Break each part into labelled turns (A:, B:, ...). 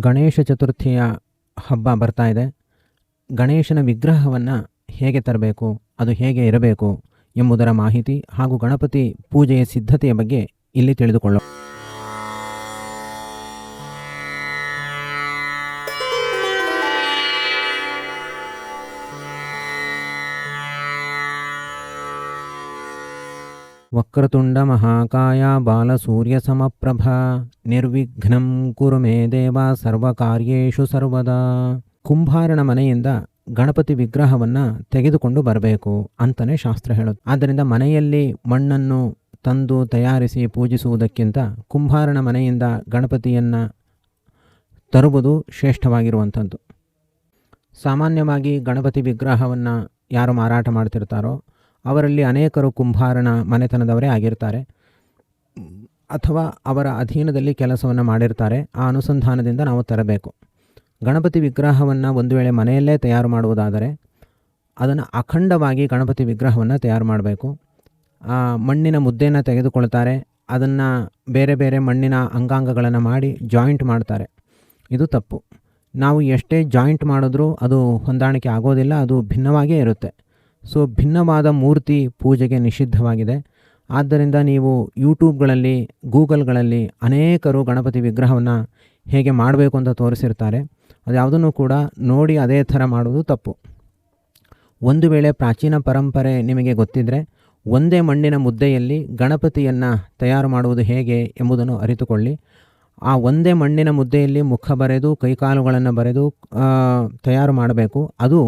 A: ಗಣೇಶ ಚತುರ್ಥಿಯ ಹಬ್ಬ ಬರ್ತಾ ಇದೆ. ಗಣೇಶನ ವಿಗ್ರಹವನ್ನು ಹೇಗೆ ತರಬೇಕು, ಅದು ಹೇಗೆ ಇರಬೇಕು ಎಂಬುದರ ಮಾಹಿತಿ ಹಾಗೂ ಗಣಪತಿ ಪೂಜೆಯ ಸಿದ್ಧತೆಯ ಬಗ್ಗೆ ಇಲ್ಲಿ ತಿಳಿದುಕೊಳ್ಳೋಣ. ವಕ್ರತುಂಡ ಮಹಾಕಾಯ ಬಾಲಸೂರ್ಯ ಸಮಪ್ರಭ ನಿರ್ವಿಘ್ನಂ ಕುರು ಮೇ ದೇವ ಸರ್ವಕಾರ್ಯೇಷು ಸರ್ವದಾ ಕುಂಭಾರಣ ಮನೆಯಿಂದ ಗಣಪತಿ ವಿಗ್ರಹವನ್ನು ತೆಗೆದುಕೊಂಡು ಬರಬೇಕು ಅಂತಲೇ ಶಾಸ್ತ್ರ ಹೇಳೋದು ಆದ್ದರಿಂದ ಮನೆಯಲ್ಲಿ ಮಣ್ಣನ್ನು ತಂದು ತಯಾರಿಸಿ ಪೂಜಿಸುವುದಕ್ಕಿಂತ ಕುಂಭಾರಣ ಮನೆಯಿಂದ ಗಣಪತಿಯನ್ನು ತರುವುದು ಶ್ರೇಷ್ಠವಾಗಿರುವಂಥದ್ದು. ಸಾಮಾನ್ಯವಾಗಿ ಗಣಪತಿ ವಿಗ್ರಹವನ್ನು ಯಾರು ಮಾರಾಟ ಮಾಡ್ತಿರ್ತಾರೋ ಅವರಲ್ಲಿ ಅನೇಕರು ಕುಂಭಾರನ ಮನೆತನದವರೇ ಆಗಿರ್ತಾರೆ. ಅಥವಾ ಅವರ ಅಧೀನದಲ್ಲಿ ಕೆಲಸವನ್ನು ಮಾಡಿರ್ತಾರೆ. ಆ ಅನುಸಂಧಾನದಿಂದ ನಾವು ತರಬೇಕು. ಗಣಪತಿ ವಿಗ್ರಹವನ್ನು ಒಂದು ವೇಳೆ ಮನೆಯಲ್ಲೇ ತಯಾರು ಮಾಡುವುದಾದರೆ ಅದನ್ನು ಅಖಂಡವಾಗಿ ಗಣಪತಿ ವಿಗ್ರಹವನ್ನು ತಯಾರು ಮಾಡಬೇಕು. ಆ ಮಣ್ಣಿನ ಮುದ್ದೆಯನ್ನು ತೆಗೆದುಕೊಳ್ತಾರೆ. ಅದನ್ನು ಬೇರೆ ಬೇರೆ ಮಣ್ಣಿನ ಅಂಗಾಂಗಗಳನ್ನು ಮಾಡಿ ಜಾಯಿಂಟ್ ಮಾಡ್ತಾರೆ. ಇದು ತಪ್ಪು. ನಾವು ಎಷ್ಟೇ ಜಾಯಿಂಟ್ ಮಾಡಿದ್ರೂ ಅದು ಹೊಂದಾಣಿಕೆ ಆಗೋದಿಲ್ಲ, ಅದು ಭಿನ್ನವಾಗಿಯೇ ಇರುತ್ತೆ. ಸೊ ಭಿನ್ನವಾದ ಮೂರ್ತಿ ಪೂಜೆಗೆ ನಿಷಿದ್ಧವಾಗಿದೆ. ಆದ್ದರಿಂದ ನೀವು ಯೂಟ್ಯೂಬ್ಗಳಲ್ಲಿ, ಗೂಗಲ್ಗಳಲ್ಲಿ ಅನೇಕರು ಗಣಪತಿ ವಿಗ್ರಹವನ್ನು ಹೇಗೆ ಮಾಡಬೇಕು ಅಂತ ತೋರಿಸಿರ್ತಾರೆ. ಅದು ಯಾವುದನ್ನು ಕೂಡ ನೋಡಿ ಅದೇ ಥರ ಮಾಡುವುದು ತಪ್ಪು. ಒಂದು ವೇಳೆ ಪ್ರಾಚೀನ ಪರಂಪರೆ ನಿಮಗೆ ಗೊತ್ತಿದ್ದರೆ ಒಂದೇ ಮಣ್ಣಿನ ಮುದ್ದೆಯಲ್ಲಿ ಗಣಪತಿಯನ್ನು ತಯಾರು ಮಾಡುವುದು ಹೇಗೆ ಎಂಬುದನ್ನು ಅರಿತುಕೊಳ್ಳಿ. ಆ ಒಂದೇ ಮಣ್ಣಿನ ಮುದ್ದೆಯಲ್ಲಿ ಮುಖ ಬರೆದು, ಕೈಕಾಲುಗಳನ್ನು ಬರೆದು ತಯಾರು ಮಾಡಬೇಕು. ಅದು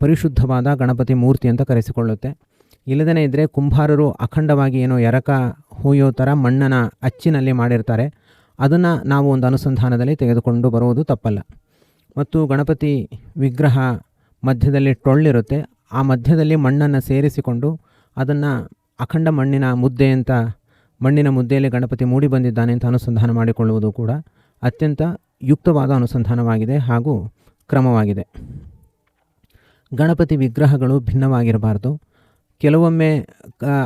A: ಪರಿಶುದ್ಧವಾದ ಗಣಪತಿ ಮೂರ್ತಿ ಅಂತ ಕರೆಸಿಕೊಳ್ಳುತ್ತೆ. ಇಲ್ಲದೇ ಇದ್ದರೆ ಕುಂಬಾರರು ಅಖಂಡವಾಗಿ ಏನೋ ಎರಕ ಹೂಯೋ ಥರ ಮಣ್ಣನ ಅಚ್ಚಿನಲ್ಲಿ ಮಾಡಿರ್ತಾರೆ. ಅದನ್ನು ನಾವು ಒಂದು ಅನುಸಂಧಾನದಲ್ಲಿ ತೆಗೆದುಕೊಂಡು ಬರುವುದು ತಪ್ಪಲ್ಲ. ಮತ್ತು ಗಣಪತಿ ವಿಗ್ರಹ ಮಧ್ಯದಲ್ಲಿ ಟೊಳ್ಳಿರುತ್ತೆ. ಆ ಮಧ್ಯದಲ್ಲಿ ಮಣ್ಣನ್ನು ಸೇರಿಸಿಕೊಂಡು ಅದನ್ನು ಅಖಂಡ ಮಣ್ಣಿನ ಮುದ್ದೆ ಅಂತ, ಮಣ್ಣಿನ ಮುದ್ದೆಯಲ್ಲಿ ಗಣಪತಿ ಮೂಡಿ ಬಂದಿದ್ದಾನೆ ಅಂತ ಅನುಸಂಧಾನ ಮಾಡಿಕೊಳ್ಳುವುದು ಕೂಡ ಅತ್ಯಂತ ಯುಕ್ತವಾದ ಅನುಸಂಧಾನವಾಗಿದೆ ಹಾಗೂ ಕ್ರಮವಾಗಿದೆ. ಗಣಪತಿ ವಿಗ್ರಹಗಳು ಭಿನ್ನವಾಗಿರಬಾರ್ದು. ಕೆಲವೊಮ್ಮೆ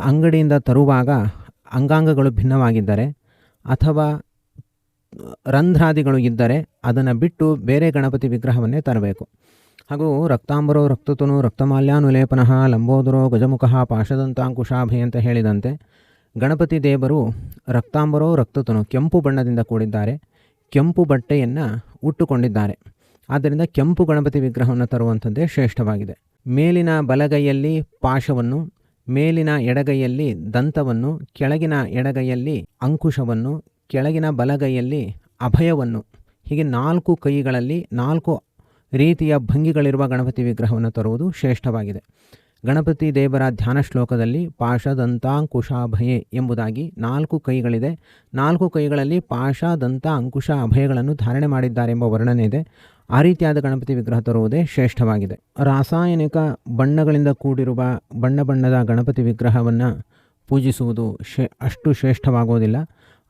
A: ಅಂಗಡಿಯಿಂದ ತರುವಾಗ ಅಂಗಾಂಗಗಳು ಭಿನ್ನವಾಗಿದ್ದರೆ ಅಥವಾ ರಂಧ್ರಾದಿಗಳು ಇದ್ದರೆ ಅದನ್ನು ಬಿಟ್ಟು ಬೇರೆ ಗಣಪತಿ ವಿಗ್ರಹವನ್ನೇ ತರಬೇಕು. ಹಾಗೂ ರಕ್ತಾಂಬರೋ, ರಕ್ತತನು, ರಕ್ತಮಾಲ್ಯಾನುಲೇಪನಃ, ಲಂಬೋದರೋ, ಗಜಮುಖ, ಪಾಶದಂತಾಂಕುಶಾಭೆ ಅಂತ ಹೇಳಿದಂತೆ ಗಣಪತಿ ದೇವರು ರಕ್ತಾಂಬರೋ, ರಕ್ತತನು ಕೆಂಪು ಬಣ್ಣದಿಂದ ಕೂಡಿದ್ದಾರೆ. ಕೆಂಪು ಬಟ್ಟೆಯನ್ನು ಉಟ್ಟುಕೊಂಡಿದ್ದಾರೆ. ಆದ್ದರಿಂದ ಕೆಂಪು ಗಣಪತಿ ವಿಗ್ರಹವನ್ನು ತರುವಂಥದ್ದೇ ಶ್ರೇಷ್ಠವಾಗಿದೆ. ಮೇಲಿನ ಬಲಗೈಯಲ್ಲಿ ಪಾಶವನ್ನು, ಮೇಲಿನ ಎಡಗೈಯಲ್ಲಿ ದಂತವನ್ನು, ಕೆಳಗಿನ ಎಡಗೈಯಲ್ಲಿ ಅಂಕುಶವನ್ನು, ಕೆಳಗಿನ ಬಲಗೈಯಲ್ಲಿ ಅಭಯವನ್ನು, ಹೀಗೆ ನಾಲ್ಕು ಕೈಗಳಲ್ಲಿ ನಾಲ್ಕು ರೀತಿಯ ಭಂಗಿಗಳಿರುವ ಗಣಪತಿ ವಿಗ್ರಹವನ್ನು ತರುವುದು ಶ್ರೇಷ್ಠವಾಗಿದೆ. ಗಣಪತಿ ದೇವರ ಧ್ಯಾನ ಶ್ಲೋಕದಲ್ಲಿ ಪಾಶ, ದಂತ, ಅಂಕುಶ, ಅಭಯೆ ಎಂಬುದಾಗಿ ನಾಲ್ಕು ಕೈಗಳಿದೆ. ನಾಲ್ಕು ಕೈಗಳಲ್ಲಿ ಪಾಶ, ದಂತ, ಅಂಕುಶ, ಅಭಯಗಳನ್ನು ಧಾರಣೆ ಮಾಡಿದ್ದಾರೆ ಎಂಬ ವರ್ಣನೆ ಇದೆ. ಆ ರೀತಿಯಾದ ಗಣಪತಿ ವಿಗ್ರಹ ತರುವುದೇ ಶ್ರೇಷ್ಠವಾಗಿದೆ. ರಾಸಾಯನಿಕ ಬಣ್ಣಗಳಿಂದ ಕೂಡಿರುವ ಬಣ್ಣ ಬಣ್ಣದ ಗಣಪತಿ ವಿಗ್ರಹವನ್ನು ಪೂಜಿಸುವುದು ಶೇ, ಅಷ್ಟು ಶ್ರೇಷ್ಠವಾಗೋದಿಲ್ಲ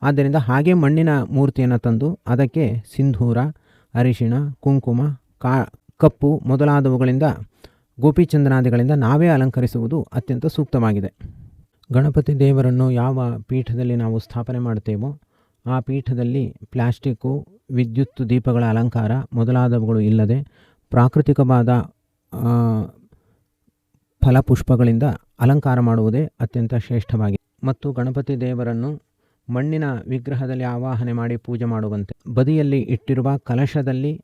A: ಆದ್ದರಿಂದ ಹಾಗೆ ಮಣ್ಣಿನ ಮೂರ್ತಿಯನ್ನು ತಂದು ಅದಕ್ಕೆ ಸಿಂಧೂರ, ಅರಿಶಿಣ, ಕುಂಕುಮ, ಕಾ, ಕಪ್ಪು ಮೊದಲಾದವುಗಳಿಂದ ಗೋಪಿಚಂದನಾದಿಗಳಿಂದ ನಾವೇ ಅಲಂಕರಿಸುವುದು ಅತ್ಯಂತ ಸೂಕ್ತವಾಗಿದೆ. ಗಣಪತಿ ದೇವರನ್ನು ಯಾವ ಪೀಠದಲ್ಲಿ ನಾವು ಸ್ಥಾಪನೆ ಮಾಡ್ತೇವೋ ಆ ಪೀಠದಲ್ಲಿ ಪ್ಲಾಸ್ಟಿಕ್ಕು ವಿದ್ಯುತ್ ದೀಪಗಳ ಅಲಂಕಾರ ಮೊದಲಾದವುಗಳು ಇಲ್ಲದೆ ಪ್ರಾಕೃತಿಕವಾದ ಫಲಪುಷ್ಪಗಳಿಂದ ಅಲಂಕಾರ ಮಾಡುವುದೇ ಅತ್ಯಂತ ಶ್ರೇಷ್ಠವಾಗಿದೆ. ಮತ್ತು ಗಣಪತಿ ದೇವರನ್ನು ಮಣ್ಣಿನ ವಿಗ್ರಹದಲ್ಲಿ ಆವಾಹನೆ ಮಾಡಿ ಪೂಜೆ ಮಾಡುವಂತೆ. ಬದಿಯಲ್ಲಿ ಇಟ್ಟಿರುವ ಕಲಶದಲ್ಲಿ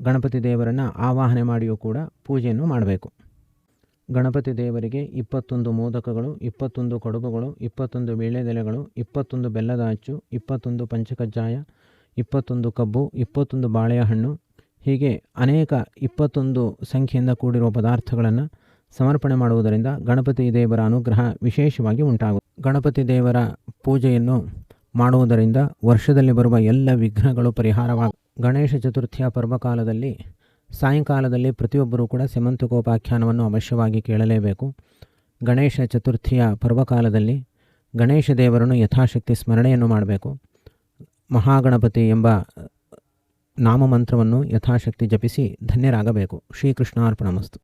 A: ಗಣಪತಿ ದೇವರನ್ನು ಆವಾಹನೆ ಮಾಡಿಯೂ ಕೂಡ ಪೂಜೆಯನ್ನು ಮಾಡಬೇಕು. ಗಣಪತಿ ದೇವರಿಗೆ ಇಪ್ಪತ್ತೊಂದು ಮೋದಕಗಳು, ಇಪ್ಪತ್ತೊಂದು ಕಡುಬುಗಳು, ಇಪ್ಪತ್ತೊಂದು ವೀಳ್ಯದೆಲೆಗಳು, ಇಪ್ಪತ್ತೊಂದು ಬೆಲ್ಲದ ಅಚ್ಚು, ಇಪ್ಪತ್ತೊಂದು ಪಂಚಕಜ್ಜಾಯ ಇಪ್ಪತ್ತೊಂದು ಕಬ್ಬು, ಇಪ್ಪತ್ತೊಂದು ಬಾಳೆಹಣ್ಣು, ಹೀಗೆ ಅನೇಕ ಇಪ್ಪತ್ತೊಂದು ಸಂಖ್ಯೆಯಿಂದ ಕೂಡಿರುವ ಪದಾರ್ಥಗಳನ್ನು ಸಮರ್ಪಣೆ ಮಾಡುವುದರಿಂದ ಗಣಪತಿ ದೇವರ ಅನುಗ್ರಹ ವಿಶೇಷವಾಗಿ ಉಂಟಾಗುತ್ತೆ ಗಣಪತಿ ದೇವರ ಪೂಜೆಯನ್ನು ಮಾಡುವುದರಿಂದ ವರ್ಷದಲ್ಲಿ ಬರುವ ಎಲ್ಲ ವಿಘ್ನಗಳು ಪರಿಹಾರವಾಗ ಗಣೇಶ ಚತುರ್ಥಿಯ ಪರ್ವಕಾಲದಲ್ಲಿ ಸಾಯಂಕಾಲದಲ್ಲಿ ಪ್ರತಿಯೊಬ್ಬರೂ ಕೂಡ ಸೆಮಂತಕೋಪಾಖ್ಯಾನವನ್ನು ಅವಶ್ಯವಾಗಿ ಕೇಳಲೇಬೇಕು. ಗಣೇಶ ಚತುರ್ಥಿಯ ಪರ್ವಕಾಲದಲ್ಲಿ ಗಣೇಶ ದೇವರನ್ನು ಯಥಾಶಕ್ತಿ ಸ್ಮರಣೆಯನ್ನು ಮಾಡಬೇಕು. ಮಹಾಗಣಪತಿ ಎಂಬ ನಾಮಮಂತ್ರವನ್ನು ಯಥಾಶಕ್ತಿ ಜಪಿಸಿ ಧನ್ಯರಾಗಬೇಕು. ಶ್ರೀಕೃಷ್ಣಾರ್ಪಣಮಸ್ತು.